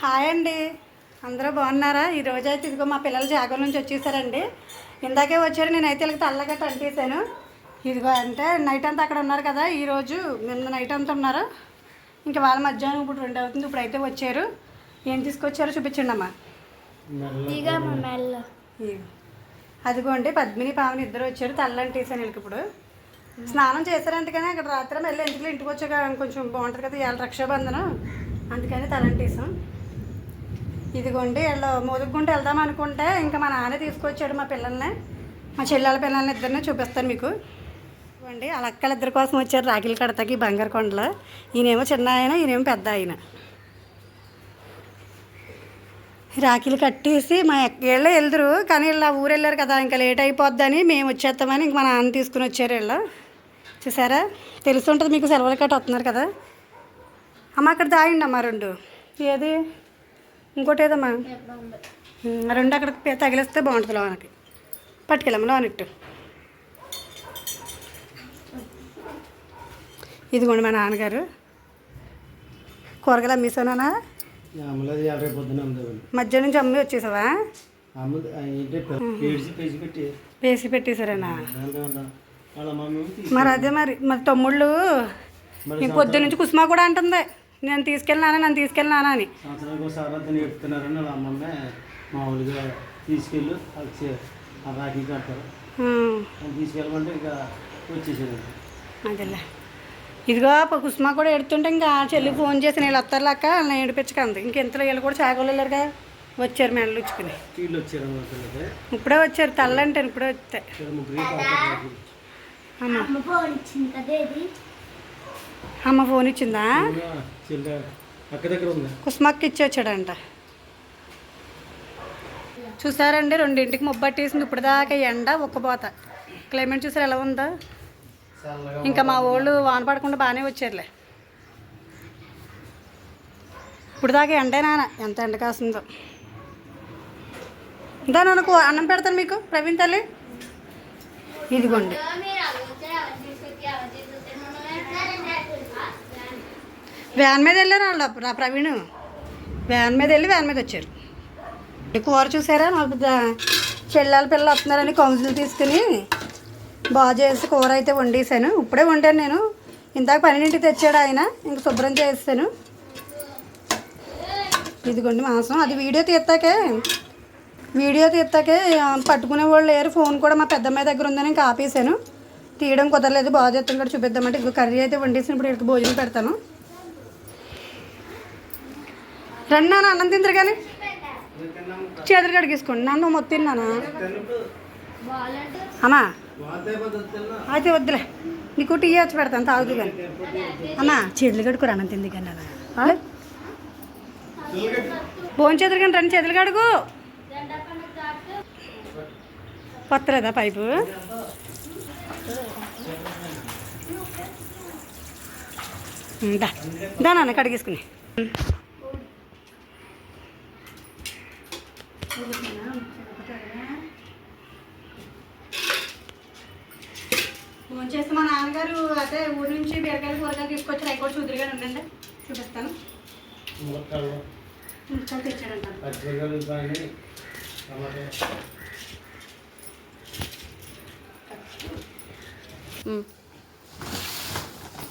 Hi అండి. అందరూ బాగున్నారా? ఈరోజు అయితే ఇదిగో మా పిల్లలు జాగర్ నుంచి వచ్చేసారండి. ఇందాకే వచ్చారు నేనైతే వీళ్ళకి తల్లగట్ట అంటేసాను. ఇదిగో అంటే నైట్ అంతా అక్కడ ఉన్నారు కదా ఈరోజు నిన్న నైట్ అంతా ఉన్నారు. ఇంకా వాళ్ళ మధ్యాహ్నం ఇప్పుడు రెండు అవుతుంది ఇప్పుడు అయితే వచ్చారు. ఏం తీసుకొచ్చారో చూపించండి అమ్మా. అదిగోండి పద్మిని పావని ఇద్దరు వచ్చారు తల్లంటేసాను వీళ్ళకి ఇప్పుడు. స్నానం చేశారంటే కానీ అక్కడ రాత్రి మళ్ళీ ఎందుకు ఇంటికి వచ్చాక కొంచెం బాగుంటుంది కదా ఇవాళ రక్షాబంధనం. అందుకని తలంటేసాం ఇదిగోండి వీళ్ళు మోదుగుంట వెళ్దాం అనుకుంటే ఇంకా మా నాన్న తీసుకొచ్చాడు మా పిల్లల్ని. మా చెల్లెల పిల్లల్ని ఇద్దరిని చూపిస్తాను మీకు. ఇవ్వండి వాళ్ళ అక్కల ఇద్దరి కోసం వచ్చారు రాఖీలు కడతాకి బంగారు కొండలు. ఈయనేమో చిన్న ఆయన ఈయనేమో పెద్ద ఆయన. రాఖీలు కట్టేసి మా వీళ్ళే వెళ్దురు కానీ వీళ్ళు ఆ ఊరు వెళ్ళారు కదా ఇంకా లేట్ అయిపోద్దని మేము వచ్చేస్తామని ఇంక మా నాన్న తీసుకుని వచ్చారు వీళ్ళు. చూసారా? తెలుసుంటుంది మీకు సెలవులు కట్ట వస్తున్నారు కదా. అమ్మ అక్కడ దాయండి అమ్మ రెండు. ఏది? ఇంకోటి ఏదమ్మా రెండు అక్కడ పె- తగిలిస్తే బాగుంటుంది లోనకి. పట్టుకెళ్ళమ్మ లోనట్టు ఇదిగోండి మా నాన్నగారు. కూరగాయలు అమ్మేసానా మధ్య నుంచి అమ్మి వచ్చేసావా? వేసి పెట్టేశారేనా? మరి అదే మరి మరి తమ్ముళ్ళు మరి ఈ పొద్దు నుంచి కుసుమా కూడా అంటుంది. నేను తీసుకెళ్ళినానా నన్ను తీసుకెళ్ళినానా అని. సంవత్సరానికి ఒకసారి వాళ్ళ అమ్మమ్మే మామూలుగా తీసుకెళ్ళి ఆ రాఖీ కడతారు. తీసుకెళ్ళమంటే ఇంకా అదేలే. ఇదిగో ప- కుసుమా కూడా ఎడుతుంటే ఇంకా చెల్లి ఫోన్ చేసి నేను వస్తారు అక్క వాళ్ళని ఏడిపించకంది. ఇంకెంతలో వీళ్ళు కూడా చాకోలు వెళ్ళారుగా వచ్చారు మెడలు ఇచ్చుకుని. వీళ్ళు వచ్చారు ఇప్పుడే వచ్చారు తల్లంటే ఇప్పుడే వస్తాయి అమ్మ. అమ్మ ఫోన్ ఇచ్చింది? కుసుమక్క ఇచ్చి వచ్చాడంట చూసారండి రెండింటికి ముబ్బట్టేసింది. ఇప్పుడు దాకా ఎండ ఒక్కపోత క్లైమేట్ చూసారు ఎలా ఉందో? ఇంకా మా వాళ్ళు వాన పడకుండా బాగానే వచ్చారులే. ఇప్పుడు దాకా ఎండే నాన్న. ఎంత ఎండ కాస్తుందో ఇంకా నాకు అన్నం పెడతాను మీకు ప్రవీణ్ తల్లి? ఇదిగోండి. వ్యాన్ మీద వెళ్ళారు వాళ్ళు రా ప్రవీణ్. వ్యాన్ మీద వెళ్ళి వ్యాన్ మీద వచ్చారు. ఈ కూర చూసారా? నాకు చెల్లెల పిల్లలు వస్తున్నారని కౌన్సిల్ తీసుకుని బాగా చేసి కూర అయితే వండేసాను ఇప్పుడే వండాను నేను. ఇందాక పన్నెండింటికి తెచ్చాడు ఆయన. ఇంక శుభ్రం చేస్తాను. ఇదిగోండి మాంసం. అది వీడియో తీస్తాకే వీడియో తీస్తాకే పట్టుకునే వాళ్ళు లేరు. ఫోన్ కూడా మా పెద్దమ్మాయి దగ్గర ఉందని ఇంకా ఆపేసాను తీయడం కుదరలేదు. బాగా చేస్తాను. కూడా చూపిద్దామంటే ఇంకో కర్రీ అయితే వండేసి ఇప్పుడు ఇక్కడికి భోజనం పెడతాను. రండి నాన్న అన్నం తిందరు కానీ? చేతులు కడిగేసుకోండి. నన్ను మొత్తం తిన్నానా? అమ్మా అయితే వద్దులే. నీకు టీ వచ్చి పెడతాను తాగుదు కానీ. అమ్మా చేతులు కడుకోరు అన్నం తింది కానీ అలా భోజనం చేతులు కానీ రండి చేతులు కడుగు కొత్తలేదా పైపు? దా. దా నాన్న కడిగేసుకుని. ఫోన్ చేస్తే మా నాన్నగారు అదే ఊరి నుంచి బీరకాయలు కూరగాయలు తీసుకొచ్చారు. అవి కూడా చూదురుగా ఉండండి. చూపిస్తాను. ములక్కాళ్ళు ముక్కలు తెచ్చాడంట పచ్చిమిరకాయలు కానీ టమాటా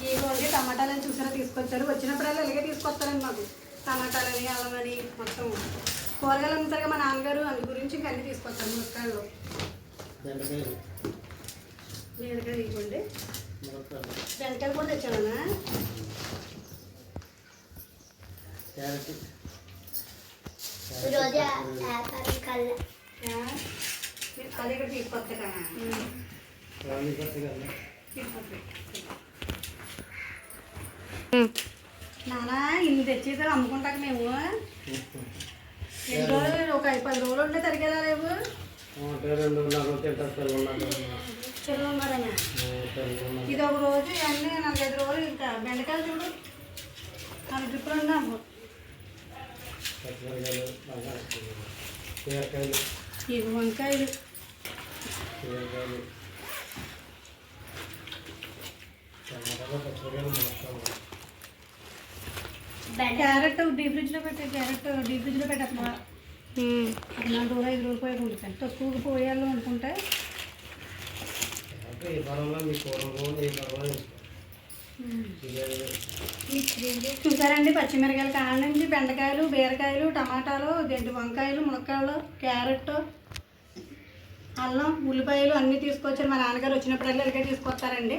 ఇదిగోండి టమాటాలని చూసారా? తీసుకొచ్చారు. వచ్చినప్పుడల్లా ఇలాగే తీసుకొస్తారండి మాకు. టమాటాలని అల్లమని మొత్తం. కూరగాయలు అమ్ముతారుగా మా నాన్నగారు అందు గురించి ఇంకా అన్ని తీసుకొస్తారు ముక్కలు బెండకాయలు. బీరకాయ బెండకాయలు కూడా అది ఇక్కడ తీసుకొస్తా కొత్తగా నానా ఇన్ని తెచ్చేసారు అమ్ముకుంటాక మేము. ఒక ఐదు పది రోజులు ఉంటే తరిగేలా లేవు టమాటా రెండు నలభై తింటారు పిల్లలు చెరువు ఉన్నారని ఇది ఒక రోజు ఇవన్నీ నాలుగైదు రోజులు ఇంకా బెండకాయలు చూడు నాలుగు ట్రిప్పులు ఉన్నాము ఇవి వంకాయలు. టమాటాలు పచ్చిమిరకాయలు క్యారెట్ డీప్ ఫ్రిడ్జ్లో పెట్టే క్యారెట్ డీప్ ఫ్రిడ్జ్లో అది నాలుగు రోజులు ఐదు రోజులు పోయి ఉంటాయి తక్కువ పోయాలి అనుకుంటే. చూసారండి పచ్చిమిరకాయలు కాడ నుంచి బెండకాయలు బీరకాయలు టమాటాలు దేంటి వంకాయలు మునక్కాయలు క్యారెట్ అల్లం ఉల్లిపాయలు అన్నీ తీసుకొచ్చారు. మా నాన్నగారు వచ్చినప్పుడల్లా ఇలాగే తీసుకొస్తారండి.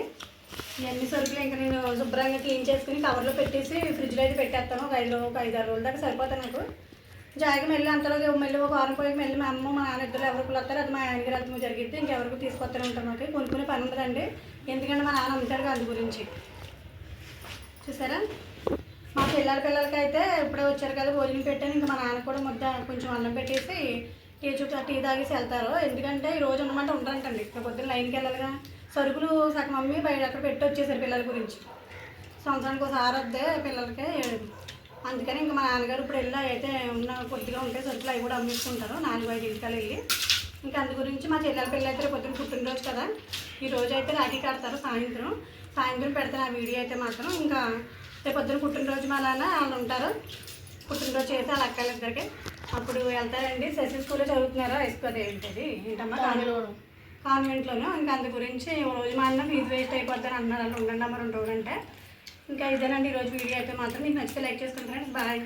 ఇవన్నీ సరుకులు ఇంకా నేను శుభ్రంగా క్లీన్ చేసుకుని కవర్లో పెట్టేసి ఫ్రిడ్జ్లో అయితే పెట్టేస్తాను. ఒక ఐదు ఒక ఐదు ఆరు రోజుల దాకా సరిపోతాయి నాకు. జాయిగా మళ్ళీ అంతలో మళ్ళీ ఒక వారం పోయి మళ్ళీ మా అమ్మ మా నాన్న ఇద్దరు ఎవరికి వస్తారు. అది మా ఆయనకి వెళ్తాము జరిగితే ఇంకెవరికి తీసుకొస్తూనే ఉంటాం మాకు. కొనుక్కునే పని ఉండదండి. ఎందుకంటే మా నాన్న అమ్ముతాడు కదా అందు గురించి చూసారా? మా పిల్లల పిల్లలకి అయితే ఇప్పుడే వచ్చారు కదా భోజనం పెట్టాను ఇంకా మా నాన్న కూడా ముద్ద కొంచెం అన్నం పెట్టేసి టీ చుట్టూ టీ తాగేసి వెళ్తారు. ఎందుకంటే ఈ రోజు ఉన్నమాట ఉండరంటండి. ఇక్కడ పొద్దున్న లైన్కి వెళ్ళాలిగా. సరుకులు సగం అమ్మి బయట అక్కడ పెట్టి వచ్చేసారు పిల్లల గురించి. సంవత్సరానికి ఒకసారి వద్దే పిల్లలకి అందుకని ఇంకా మా నాన్నగారు ఇప్పుడు వెళ్ళి అయితే ఉన్న కొద్దిగా ఉంటే సరుకులు అవి కూడా అమ్మేసుకుంటారు. నాలుగు ఐదు ఇంటికాలు వెళ్ళి. ఇంకా అందు గురించి మా చెల్లెల పిల్లలు అయితే రేపు పొద్దున్న పుట్టినరోజు కదా. ఈ రోజు అయితే రాఖీ కడతారు సాయంత్రం. సాయంత్రం పెడతాను ఆ వీడియో అయితే మాత్రం. ఇంకా రేపు పొద్దున్న పుట్టినరోజు మళ్ళా వాళ్ళు ఉంటారు. పుట్టినరోజు చేసి వాళ్ళ అక్కలిద్దరికి అప్పుడు వెళ్తారండి. శశి స్కూల్లో చదువుతున్నారు? హై స్కూల్ ఏంటది? ఏంటమ్మా? కాన్వెంట్ కాన్వెంట్లోనే ఇంకా అందు గురించి రోజు మా అన్న ఫీజు వేస్ట్ అయిపోద్దని అన్నారు అలా ఉండండి అమ్మ రెండు రోజులు అంటే ఇంకా ఇదేనండి ఈరోజు వీడియో అయితే మాత్రం. మీకు నచ్చితే లైక్ చేసుకుంటారండి. బాయ్